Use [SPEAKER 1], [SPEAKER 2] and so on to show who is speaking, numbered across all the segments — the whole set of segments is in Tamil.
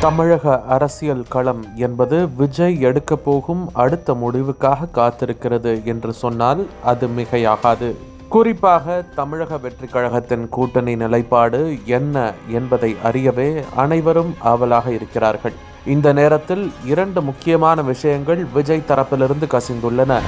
[SPEAKER 1] தமிழக அரசியல் களம் என்பது விஜய் எடுக்க போகும் அடுத்த முடிவுக்காக காத்திருக்கிறது என்று சொன்னால் அது மிகையாகாது. குறிப்பாக தமிழக வெற்றிக் கழகத்தின் கூட்டணி நிலைப்பாடு என்ன என்பதை அறியவே அனைவரும் ஆவலாக இருக்கிறார்கள். இந்த நேரத்தில் இரண்டு முக்கியமான விஷயங்கள் விஜய் தரப்பிலிருந்து கசிந்துள்ளன.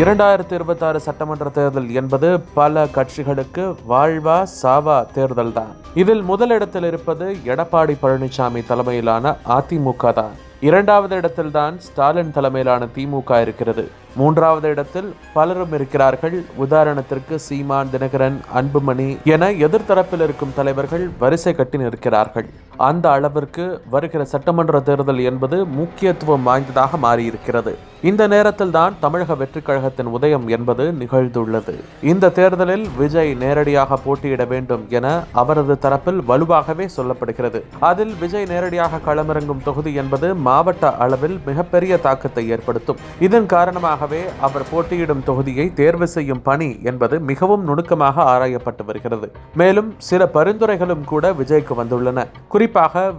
[SPEAKER 1] இரண்டாயிரத்தி இருபத்தாறு சட்டமன்ற தேர்தல் என்பது பல கட்சிகளுக்கு வாழ்வா சாவா தேர்தல் தான் இதில் முதலிடத்தில் இருப்பது எடப்பாடி பழனிசாமி தலைமையிலான அதிமுக தான். இரண்டாவது இடத்தில்தான் ஸ்டாலின் தலைமையிலான திமுக இருக்கிறது. மூன்றாவது இடத்தில் பலரும் இருக்கிறார்கள். உதாரணத்திற்கு சீமான் தினகரன் அன்புமணி என எதிர்த்தரப்பில் இருக்கும் தலைவர்கள் வரிசை கட்டி நிற்கிறார்கள். அந்த அளவிற்கு வருகிற சட்டமன்ற தேர்தல் என்பது முக்கியத்துவம் வாய்ந்ததாக மாறியிருக்கிறது. இந்த நேரத்தில் தான் தமிழக வெற்றிக் கழகத்தின் உதயம் என்பது நிகழ்ந்துள்ளது. இந்த தேர்தலில் விஜய் நேரடியாக போட்டியிட வேண்டும் என அவரது தரப்பில் வலுவாகவே சொல்லப்படுகிறது. அதில் விஜய் நேரடியாக களமிறங்கும் தொகுதி என்பது மாவட்ட அளவில் மிகப்பெரிய தாக்கத்தை ஏற்படுத்தும். இதன் காரணமாகவே அவர் போட்டியிடும் தொகுதியை தேர்வு செய்யும் பணி என்பது மிகவும் நுணுக்கமாக ஆராயப்பட்டு வருகிறது. மேலும் சில பரிந்துரைகளும் கூட விஜய்க்கு வந்துள்ளன. குறிப்பாக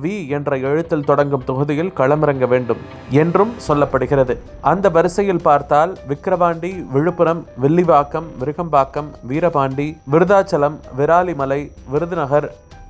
[SPEAKER 1] வி என்ற எழுத்தில் தொடங்கும் தொகுதியில் களமிறங்க வேண்டும் என்றும் சொல்லப்படுகிறது. அந்த வரிசையில் பார்த்தால் விக்கிரவாண்டி விழுப்புரம் வில்லிவாக்கம் விருகம்பாக்கம் வீரபாண்டி விருதாச்சலம் விராலிமலை விருதுநகர்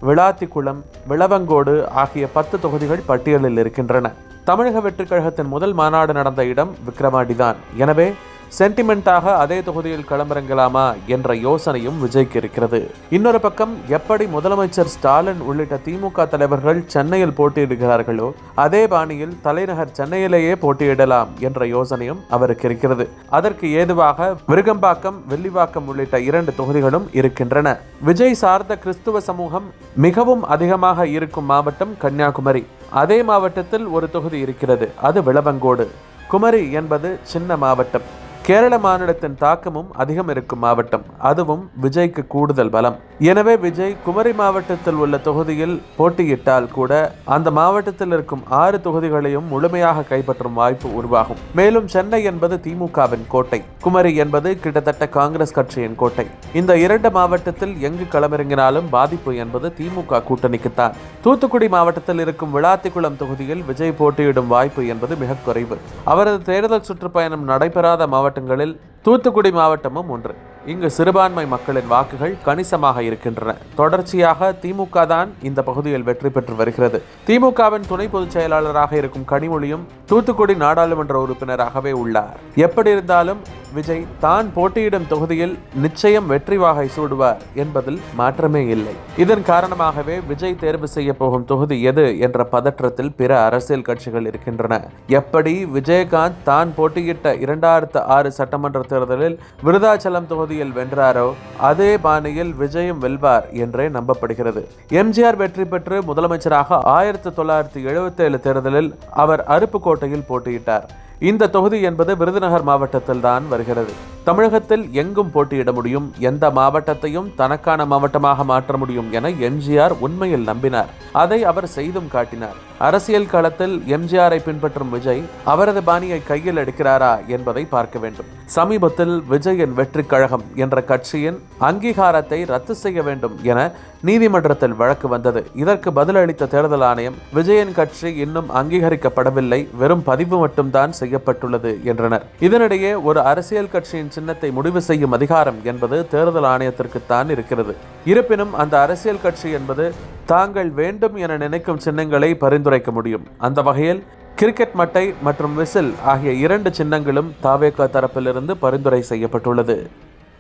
[SPEAKER 1] விளாத்திக்குளம் விளவங்கோடு ஆகிய பத்து தொகுதிகள் பட்டியலில் இருக்கின்றன. தமிழக வெற்றிக் கழகத்தின் முதல் மாநாடு நடந்த இடம் விக்கிரவாண்டிதான். எனவே சென்டிமெண்ட்டாக அதே தொகுதியில் களமிறங்கலாமா என்ற யோசனையும் விஜய்க்கு இருக்கிறது. இன்னொரு பக்கம் எப்படி முதலமைச்சர் ஸ்டாலின் உள்ளிட்ட திமுக தலைவர்கள் சென்னையில் போட்டியிடுகிறார்களோ அதே பாணியில் தலைநகர் சென்னையிலேயே போட்டியிடலாம் என்ற யோசனையும் அவருக்கு இருக்கிறது. அதற்கு ஏதுவாக விருகம்பாக்கம் வெள்ளிவாக்கம் உள்ளிட்ட இரண்டு தொகுதிகளும் இருக்கின்றன. விஜய் சார்ந்த கிறிஸ்துவ சமூகம் மிகவும் அதிகமாக இருக்கும் மாவட்டம் கன்னியாகுமரி. அதே மாவட்டத்தில் ஒரு தொகுதி இருக்கிறது அது விளவங்கோடு. குமரி என்பது சின்ன மாவட்டம். கேரள மாநிலத்தின் தாக்கமும் அதிகம் இருக்கும் மாவட்டம். அதுவும் விஜய்க்கு கூடுதல் பலம். எனவே விஜய் குமரி மாவட்டத்தில் உள்ள தொகுதியில் போட்டியிட்டால் கூட அந்த மாவட்டத்தில் இருக்கும் ஆறு தொகுதிகளையும் முழுமையாக கைப்பற்றும் வாய்ப்பு உருவாகும். மேலும் சென்னை என்பது திமுகவின் கோட்டை. குமரி என்பது கிட்டத்தட்ட காங்கிரஸ் கட்சியின் கோட்டை. இந்த இரண்டு மாவட்டத்தில் எங்கு களமிறங்கினாலும் பாதிப்பு என்பது திமுக கூட்டணிக்குத்தான். தூத்துக்குடி மாவட்டத்தில் இருக்கும் விளாத்திக்குளம் தொகுதியில் விஜய் போட்டியிடும் வாய்ப்பு என்பது மிக குறைவு. அவரது தேர்தல் சுற்றுப்பயணம் நடைபெறாத மாவட்டங்களில் தூத்துக்குடி மாவட்டமும் ஒன்று. இங்கு சிறுபான்மை மக்களின் வாக்குகள் கணிசமாக இருக்கின்றன. தொடர்ச்சியாக திமுக தான் இந்த பகுதியில் வெற்றி பெற்று வருகிறது. திமுகவின் துணை பொதுச் செயலாளராக இருக்கும் கனிமொழியும் தூத்துக்குடி நாடாளுமன்ற உறுப்பினராகவே உள்ளார். எப்படி இருந்தாலும் விஜய் தான் போட்டியிடும் தொகுதியில் நிச்சயம் வெற்றி வாகை சூடுவார் என்பதில் மாற்றமே இல்லை. இதன் காரணமாகவே விஜய் தேர்வு செய்ய போகும் தொகுதி எது என்ற பதற்றத்தில் பிற அரசியல் கட்சிகள் இருக்கின்றன. எப்படி விஜயகாந்த் தான் போட்டியிட்ட இரண்டாயிரத்து ஆறு சட்டமன்ற தேர்தலில் விருதாச்சலம் தொகுதியில் வென்றாரோ அதே பாணியில் விஜயும் வெல்வார் என்றே நம்பப்படுகிறது. எம்ஜிஆர் வெற்றி பெற்று முதலமைச்சராக ஆயிரத்தி தொள்ளாயிரத்தி எழுபத்தி ஏழு தேர்தலில் அவர் அருப்புக்கோட்டையில் போட்டியிட்டார். இந்த தொகுதி என்பது விருதுநகர் மாவட்டத்தில் தான் வருகிறது. தமிழகத்தில் எங்கும் போட்டியிட முடியும் எந்த மாவட்டத்தையும் தனக்கான மாவட்டமாக மாற்ற முடியும் என எம்ஜிஆர் உண்மையில் நம்பினார். அதை அவர் செய்தும் காட்டினார். அரசியல் களத்தில் எம்ஜிஆரை பின்பற்றும் விஜய் அவரது பாணியை கையில் எடுக்கிறாரா என்பதை பார்க்க வேண்டும். சமீபத்தில் விஜயின் வெற்றி கழகம் என்ற கட்சியின் அங்கீகாரத்தை ரத்து செய்ய வேண்டும் என நீதிமன்றத்தில் வழக்கு வந்தது. இதற்கு பதிலளித்த தேர்தல் ஆணையம் விஜயன் கட்சி இன்னும் அங்கீகரிக்கப்படவில்லை வெறும் பதிவு மட்டும்தான் செய்யப்பட்டுள்ளது என்றனர். இதனிடையே ஒரு அரசியல் கட்சியின் சின்னத்தை முடிவு செய்யும் அதிகாரம் என்பது தேர்தல் ஆணையத்திற்குத்தான் இருக்கிறது. இருப்பினும் அந்த அரசியல் கட்சி என்பது தாங்கள் வேண்டும் என நினைக்கும் சின்னங்களை பரிந்துரைக்க முடியும். அந்த வகையில் கிரிக்கெட் மட்டை மற்றும் விசில் ஆகிய இரண்டு சின்னங்களும் தாவேகா தரப்பிலிருந்து பரிந்துரை செய்யப்பட்டுள்ளது.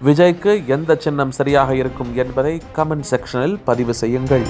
[SPEAKER 1] விஜய்க்கு எந்த சின்னம் சரியாக இருக்கும் என்பதை கமெண்ட் செக்ஷனில் பதிவு செய்யுங்கள்.